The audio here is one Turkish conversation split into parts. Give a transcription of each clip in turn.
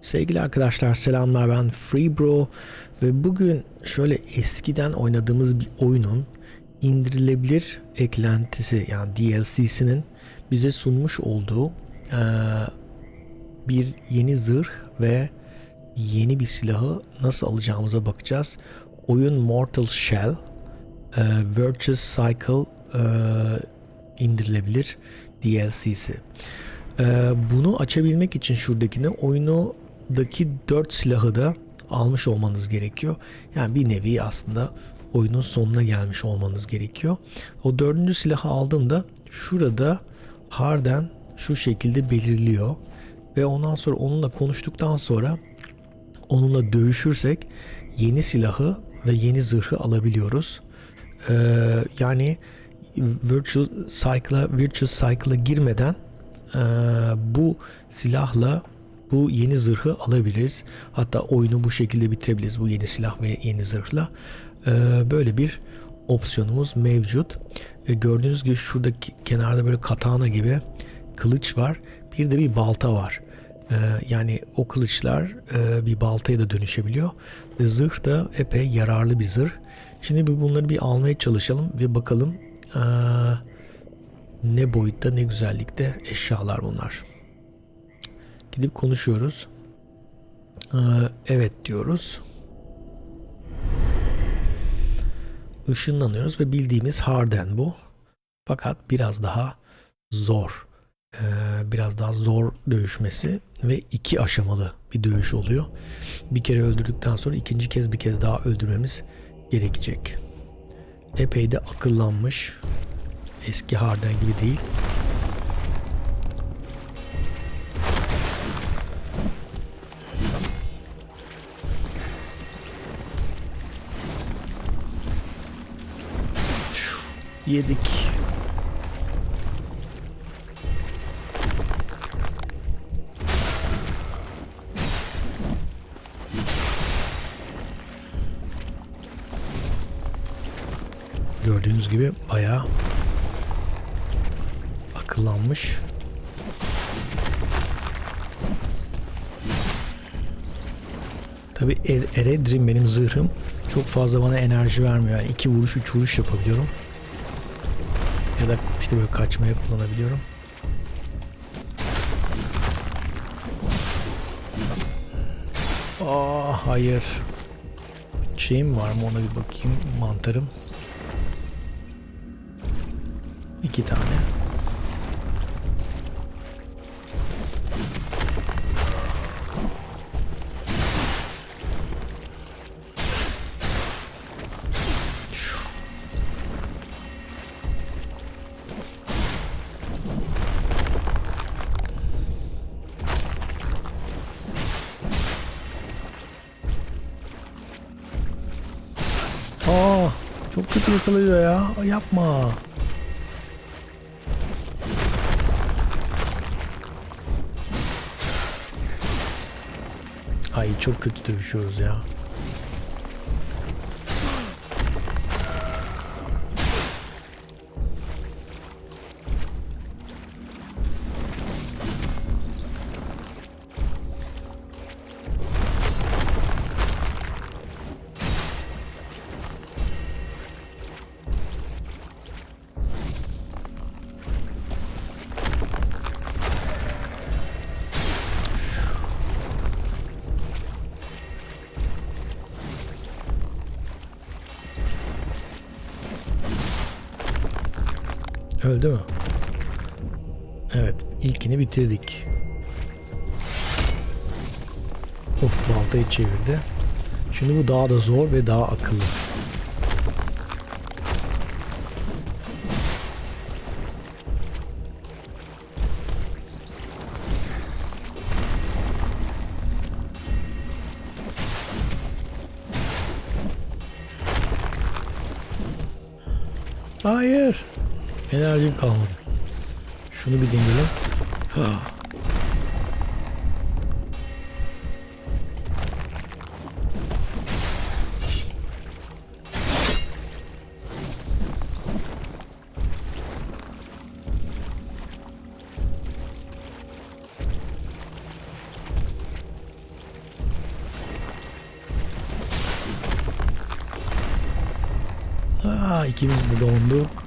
Sevgili arkadaşlar selamlar ben FreeBro ve bugün şöyle eskiden oynadığımız bir oyunun indirilebilir eklentisi yani DLC'sinin bize sunmuş olduğu eee, bir yeni zırh ve yeni bir silahı nasıl alacağımıza bakacağız. Oyun Mortal Shell, eee, Virtuous Cycle eee, indirilebilir DLC'si. Bunu açabilmek için şuradakini oyunudaki 4 silahı da almış olmanız gerekiyor. Yani bir nevi aslında oyunun sonuna gelmiş olmanız gerekiyor. O dördüncü silahı aldığımda şurada Harden şu şekilde belirliyor. Ve ondan sonra onunla konuştuktan sonra onunla dövüşürsek yeni silahı ve yeni zırhı alabiliyoruz. Ee, yani Virtual Cycle'a Virtuous Cycle'a girmeden ee, bu silahla bu yeni zırhı alabiliriz. Hatta oyunu bu şekilde bitirebiliriz bu yeni silah ve yeni zırhla. Ee, böyle bir opsiyonumuz mevcut. Ee, gördüğünüz gibi şuradaki kenarda böyle katana gibi kılıç var. Bir de bir balta var. Ee, yani o kılıçlar e, bir baltaya da dönüşebiliyor. Zırh da epey yararlı bir zırh. Şimdi bir bunları bir almaya çalışalım ve bakalım ee, ne boyutta ne güzellikte eşyalar bunlar. Gidip konuşuyoruz. Ee, evet diyoruz. Işınlanıyoruz ve bildiğimiz Harden bu. Fakat biraz daha zor. Ee, biraz daha zor dövüşmesi ve iki aşamalı bir dövüş oluyor. Bir kere öldürdükten sonra ikinci kez bir kez daha öldürmemiz gerekecek. Epey de akıllanmış. Eski Harden gibi değil. Yedik. Gördüğünüz gibi bayağı akıllanmış. Tabi er, Eredrin benim zırhım çok fazla bana enerji vermiyor. Yani iki vuruş üç vuruş yapabiliyorum. Ya da işte böyle kaçmaya kullanabiliyorum. Aa hayır. Şeyim var mı ona bir bakayım. Mantarım. İki tane. Çok kötü yakalıyor ya. Yapma. Ay çok kötü dövüşüyoruz ya. Öldü mü? Evet, ilkini bitirdik. Of baltayı çevirdi. Şimdi bu daha da zor ve daha akıllı. yerim kalmadı. Şunu bir deneyelim. Ha ikimiz de donduk.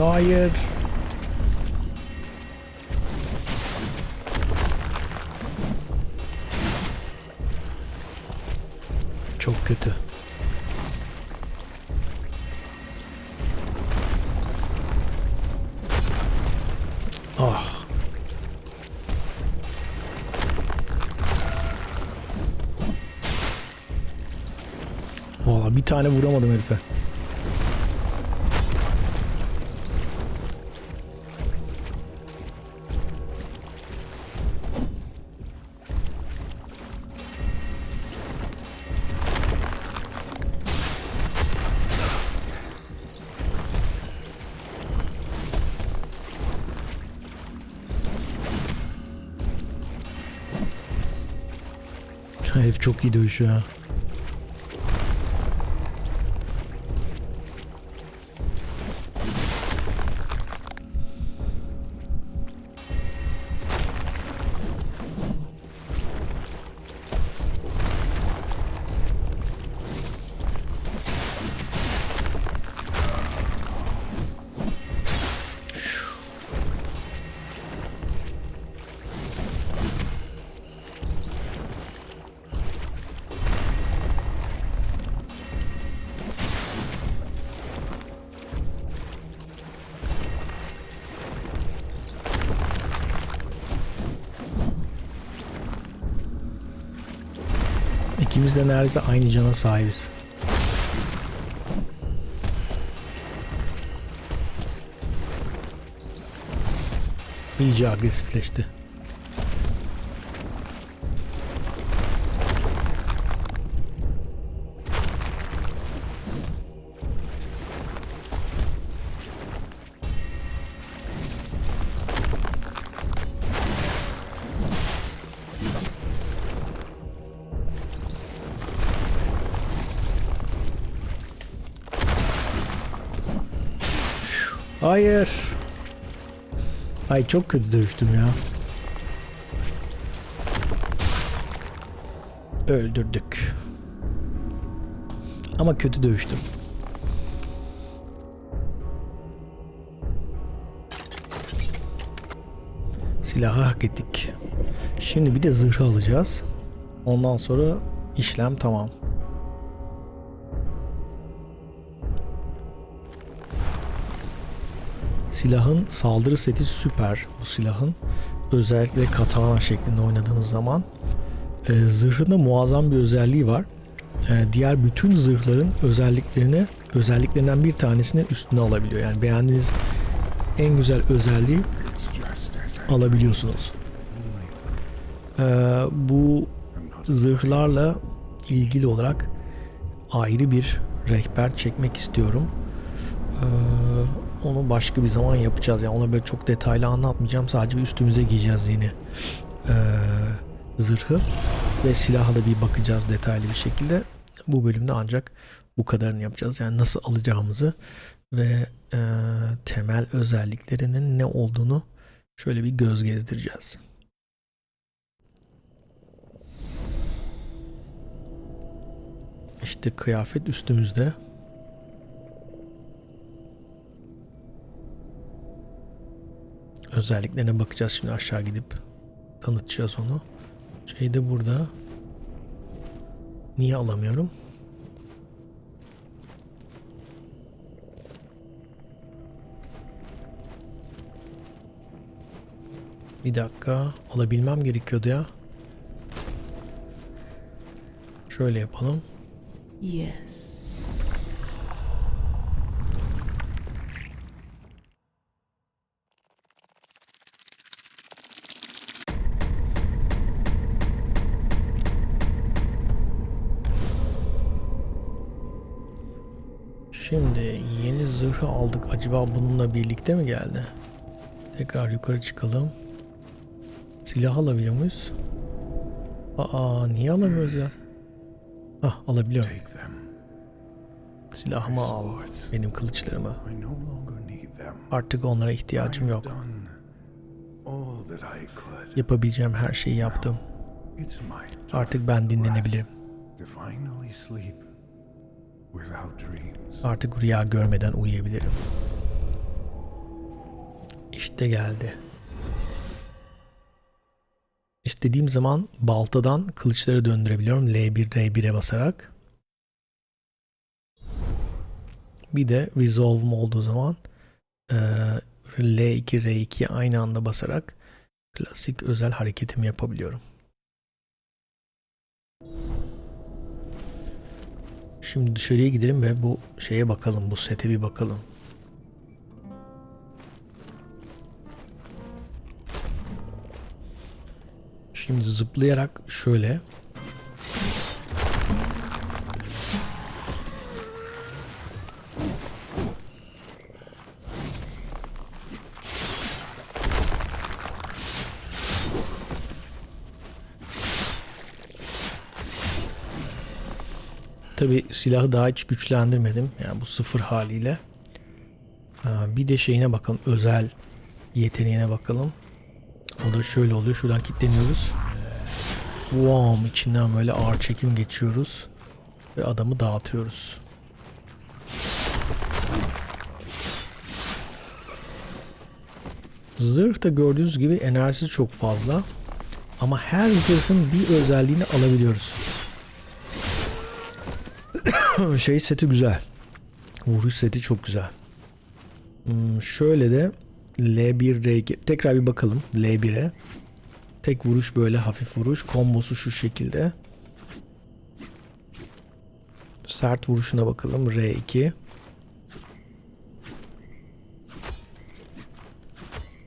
Hayır. Çok kötü. Ah. Valla bir tane vuramadım herife. Herif çok iyi dövüşüyor ha. İkimiz de neredeyse aynı cana sahibiz. İyice agresifleşti. Hayır. Ay çok kötü dövüştüm ya. Öldürdük. Ama kötü dövüştüm. Silahı hak ettik. Şimdi bir de zırhı alacağız. Ondan sonra işlem tamam. Silahın saldırı seti süper bu silahın. Özellikle katana şeklinde oynadığınız zaman. Ee, zırhında muazzam bir özelliği var. Ee, diğer bütün zırhların özelliklerini özelliklerinden bir tanesini üstüne alabiliyor. Yani beğendiğiniz en güzel özelliği alabiliyorsunuz. Ee, bu zırhlarla ilgili olarak ayrı bir rehber çekmek istiyorum. Ee, onu başka bir zaman yapacağız. Yani ona böyle çok detaylı anlatmayacağım. Sadece bir üstümüze giyeceğiz yeni ee, zırhı ve silaha da bir bakacağız detaylı bir şekilde. Bu bölümde ancak bu kadarını yapacağız. Yani nasıl alacağımızı ve e, temel özelliklerinin ne olduğunu şöyle bir göz gezdireceğiz. İşte kıyafet üstümüzde. Özelliklerine bakacağız şimdi aşağı gidip tanıtacağız onu. Şey de burada. Niye alamıyorum? Bir dakika. Alabilmem gerekiyordu ya. Şöyle yapalım. Yes. Şimdi yeni zırhı aldık. Acaba bununla birlikte mi geldi? Tekrar yukarı çıkalım. Silah alabiliyor muyuz? Aa niye alamıyoruz ya? Ah alabiliyorum. Silahımı al. Benim kılıçlarımı. Artık onlara ihtiyacım yok. Yapabileceğim her şeyi yaptım. Artık ben dinlenebilirim. Artık rüya görmeden uyuyabilirim. İşte geldi. İstediğim zaman baltadan kılıçları döndürebiliyorum. L1, R1'e basarak. Bir de Resolve'um olduğu zaman eee, L2, R2'ye aynı anda basarak klasik özel hareketimi yapabiliyorum. Şimdi dışarıya gidelim ve bu şeye bakalım, bu sete bir bakalım. Şimdi zıplayarak şöyle Tabi silahı daha hiç güçlendirmedim. Yani bu sıfır haliyle. Aa, Bir de şeyine bakalım. Özel yeteneğine bakalım. O da şöyle oluyor. Şuradan kilitleniyoruz. Wow, içinden böyle ağır çekim geçiyoruz. Ve adamı dağıtıyoruz. Zırh da gördüğünüz gibi enerjisi çok fazla. Ama her zırhın bir özelliğini alabiliyoruz. şey seti güzel. Vuruş seti çok güzel. Hmm, şöyle de L1 R2 tekrar bir bakalım L1'e. Tek vuruş böyle hafif vuruş. Kombosu şu şekilde. Sert vuruşuna bakalım R2.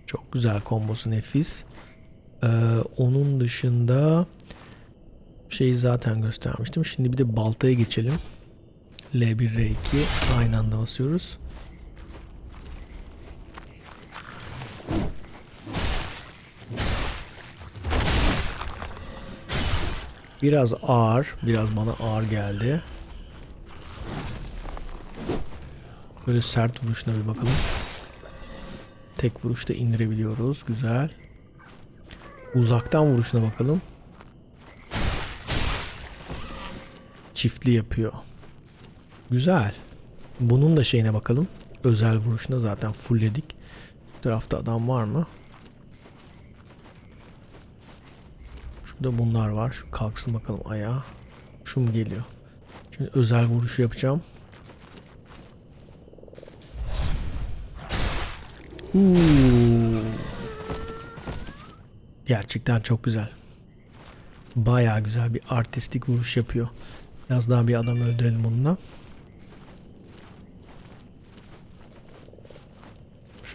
Çok güzel kombosu nefis. Ee, onun dışında şeyi zaten göstermiştim. Şimdi bir de baltaya geçelim. L1 R2 aynı anda basıyoruz. Biraz ağır, biraz bana ağır geldi. Böyle sert vuruşuna bir bakalım. Tek vuruşta indirebiliyoruz. Güzel. Uzaktan vuruşuna bakalım. Çiftli yapıyor. Güzel. Bunun da şeyine bakalım. Özel vuruşuna zaten fullledik. Bu tarafta adam var mı? Şurada bunlar var. Şu kalksın bakalım ayağa. Şu mu geliyor? Şimdi özel vuruşu yapacağım. Uuu. Gerçekten çok güzel. Bayağı güzel bir artistik vuruş yapıyor. Biraz daha bir adam öldürelim onunla.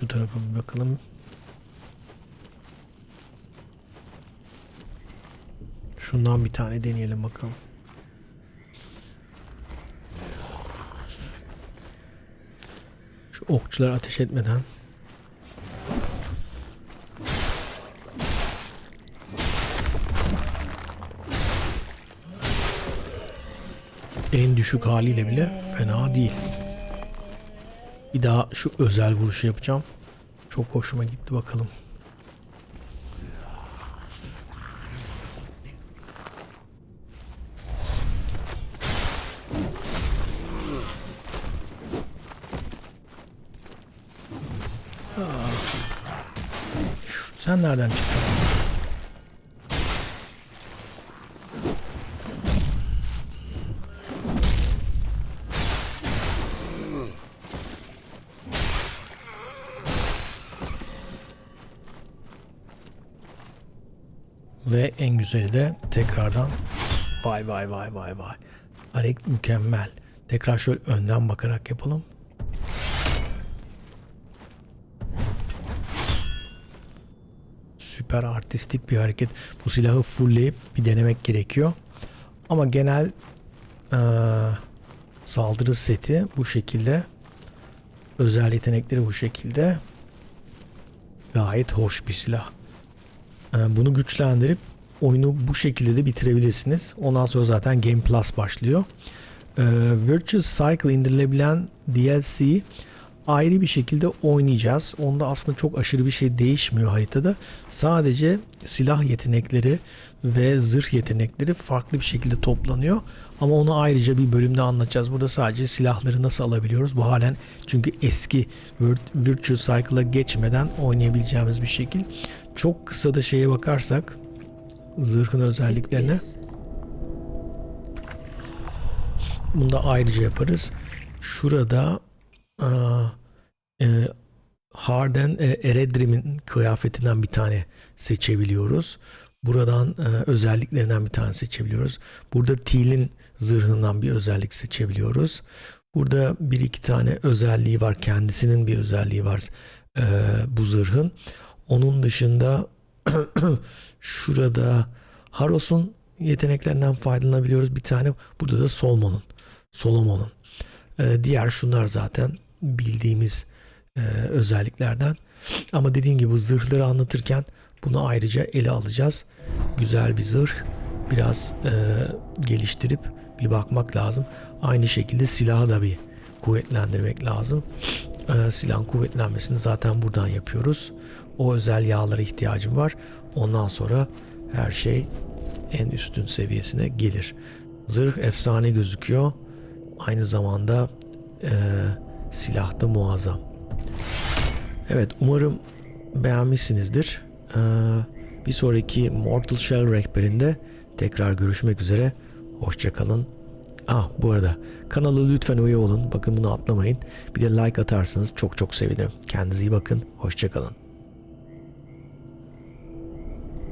Şu tarafa bir bakalım. Şundan bir tane deneyelim bakalım. Şu okçular ateş etmeden. En düşük haliyle bile fena değil. Bir daha şu özel vuruşu yapacağım. Çok hoşuma gitti bakalım. Sen nereden çıktın? Ve en güzeli de tekrardan vay vay vay vay vay. Hareket mükemmel. Tekrar şöyle önden bakarak yapalım. Süper artistik bir hareket. Bu silahı fullleyip bir denemek gerekiyor. Ama genel eee, saldırı seti bu şekilde. Özel yetenekleri bu şekilde. Gayet hoş bir silah. Ee, Bunu güçlendirip oyunu bu şekilde de bitirebilirsiniz. Ondan sonra zaten Game Plus başlıyor. Ee, Virtuous Cycle indirilebilen DLC ayrı bir şekilde oynayacağız. Onda aslında çok aşırı bir şey değişmiyor haritada. Sadece silah yetenekleri ve zırh yetenekleri farklı bir şekilde toplanıyor. Ama onu ayrıca bir bölümde anlatacağız. Burada sadece silahları nasıl alabiliyoruz? Bu halen çünkü eski Vir- Virtual Cycle'a geçmeden oynayabileceğimiz bir şekil. Çok kısa da şeye bakarsak zırhın özelliklerine. Bunu da ayrıca yaparız. Şurada e, Harden e, Eredrim'in kıyafetinden bir tane seçebiliyoruz. Buradan e, özelliklerinden bir tane seçebiliyoruz. Burada Teal'in zırhından bir özellik seçebiliyoruz. Burada bir iki tane özelliği var. Kendisinin bir özelliği var e, bu zırhın. Onun dışında şurada Haros'un yeteneklerinden faydalanabiliyoruz. Bir tane burada da Solmon'un. Solomon'un. Ee, diğer şunlar zaten bildiğimiz e, özelliklerden. Ama dediğim gibi zırhları anlatırken bunu ayrıca ele alacağız. Güzel bir zırh. Biraz e, geliştirip bir bakmak lazım. Aynı şekilde silahı da bir kuvvetlendirmek lazım. E, silahın kuvvetlenmesini zaten buradan yapıyoruz. O özel yağlara ihtiyacım var. Ondan sonra her şey en üstün seviyesine gelir. Zırh efsane gözüküyor. Aynı zamanda e, silah da muazzam. Evet umarım beğenmişsinizdir. E, bir sonraki Mortal Shell rehberinde tekrar görüşmek üzere. Hoşçakalın. Ah bu arada kanala lütfen üye olun. Bakın bunu atlamayın. Bir de like atarsanız çok çok sevinirim. Kendinize iyi bakın. Hoşçakalın.